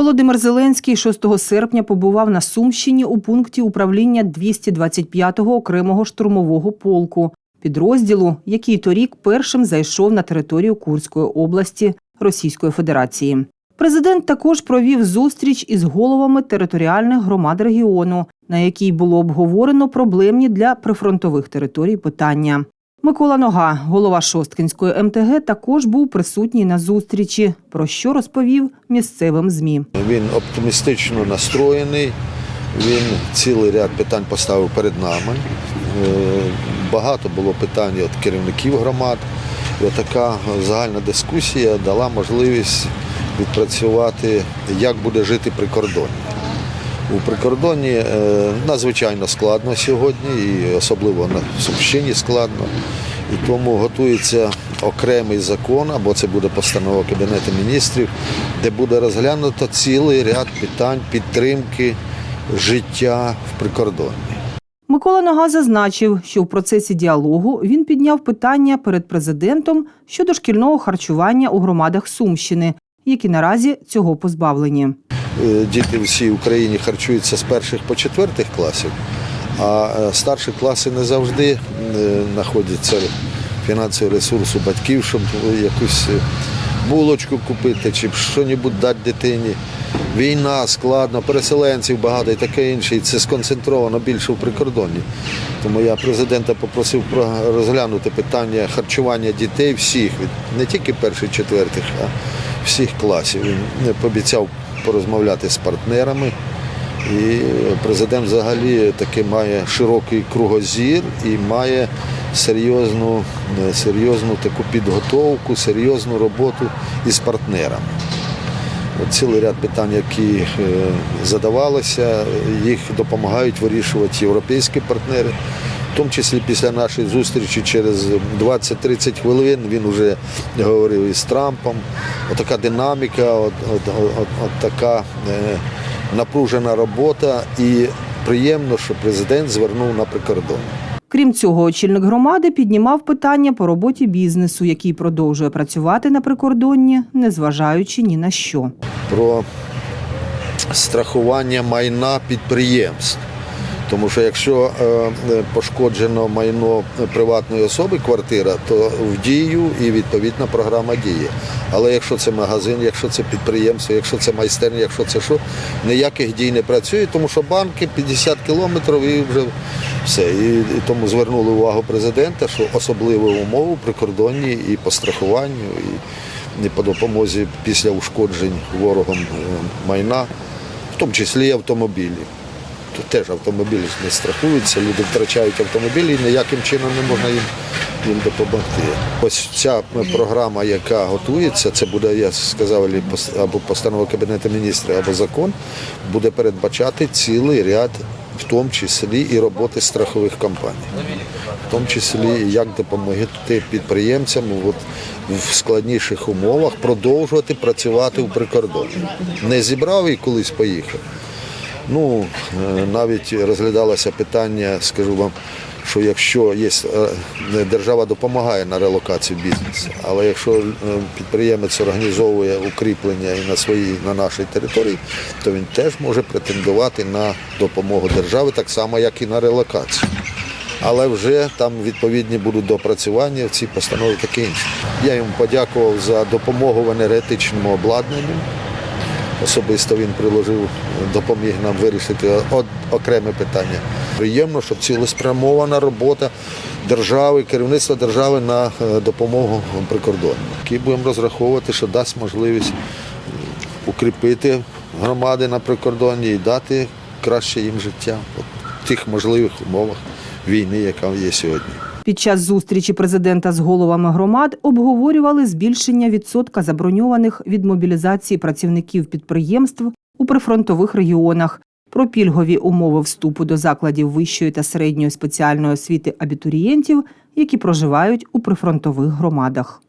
Володимир Зеленський 6 серпня побував на Сумщині у пункті управління 225-го окремого штурмового полку, підрозділу, який торік першим зайшов на територію Курської області Російської Федерації. Президент також провів зустріч із головами територіальних громад регіону, на якій було обговорено проблемні для прифронтових територій питання. Микола Нога, голова Шосткинської МТГ, також був присутній на зустрічі, про що розповів місцевим ЗМІ. Він оптимістично настроєний. Він цілий ряд питань поставив перед нами. Е, Багато було питань від керівників громад. І така загальна дискусія дала можливість відпрацювати, як буде жити прикордоння. У прикордонні е, надзвичайно складно сьогодні, і особливо на Сумщині складно. І тому готується окремий закон, або це буде постанова Кабінету міністрів, де буде розглянуто цілий ряд питань підтримки життя в прикордонні. Микола Нога зазначив, що в процесі діалогу він підняв питання перед президентом щодо шкільного харчування у громадах Сумщини, які наразі цього позбавлені. Е, Діти в всій Україні харчуються з перших по четвертих класів, а е, старші класи не завжди е, знаходяться фінансовий ресурс у батьків, щоб якусь булочку купити чи щось дати дитині. Війна складно, переселенців багато і таке інше. І це сконцентровано більше в прикордонні. Тому я президента попросив розглянути питання харчування дітей всіх, не тільки перших, четвертих, а всіх класів. Він пообіцяв порозмовляти з партнерами. І президент взагалі таки має широкий кругозір і має серйозну, е, серйозну таку підготовку, серйозну роботу із партнерами. Цілий ряд питань, які е, задавалися, їх допомагають вирішувати європейські партнери. В тому числі після нашої зустрічі через 20-30 хвилин він вже говорив із Трампом. Отака динаміка, от, от, от, от, така е, напружена робота. І приємно, що президент звернув на прикордон. Крім цього, очільник громади піднімав питання по роботі бізнесу, який продовжує працювати на прикордонні, незважаючи ні на що. про страхування майна підприємств. Тому що якщо е, е, пошкоджено майно приватної особи, квартира, то в дію і відповідна програма діє. Але якщо це магазин, якщо це підприємство, якщо це майстерня, якщо це що, ніяких дій не працює, тому що банки 50 кілометрів і вже все. І, тому звернули увагу президента, що особливі умови прикордонні і по страхуванню, і, по допомозі після ушкоджень ворогом е, майна, в тому числі і автомобілі. Тут теж автомобілі не страхуються, люди втрачають автомобілі і ніяким чином не можна їм, їм допомогти. Ось ця програма, яка готується, це буде, я сказав, або пос- постанова Кабінету міністрів, або закон, буде передбачати цілий ряд, в тому числі і роботи страхових компаній. В тому числі як допомогти підприємцям от, в складніших умовах продовжувати працювати у прикордонні. Не зібрав і колись поїхав. Ну, е, навіть розглядалося питання, скажу вам, що якщо є е, держава допомагає на релокацію бізнесу, але якщо е, підприємець організовує укріплення і на своїй на нашій території, то він теж може претендувати на допомогу держави, так само, як і на релокацію. Але вже там відповідні будуть допрацювання в цій постанові таке інше. Я йому подякував за допомогу в енергетичному обладнанню. Особисто він приложив, допоміг нам вирішити окреме питання. Приємно, щоб цілеспрямована робота держави, керівництва держави на е, допомогу прикордонню. І будемо розраховувати, що дасть можливість укріпити громади на прикордонні і дати краще їм життя в тих можливих умовах війни, яка є сьогодні. Під час зустрічі президента з головами громад обговорювали збільшення відсотка заброньованих від мобілізації працівників підприємств у прифронтових регіонах, про пільгові умови вступу до закладів вищої та середньої спеціальної освіти абітурієнтів, які проживають у прифронтових громадах.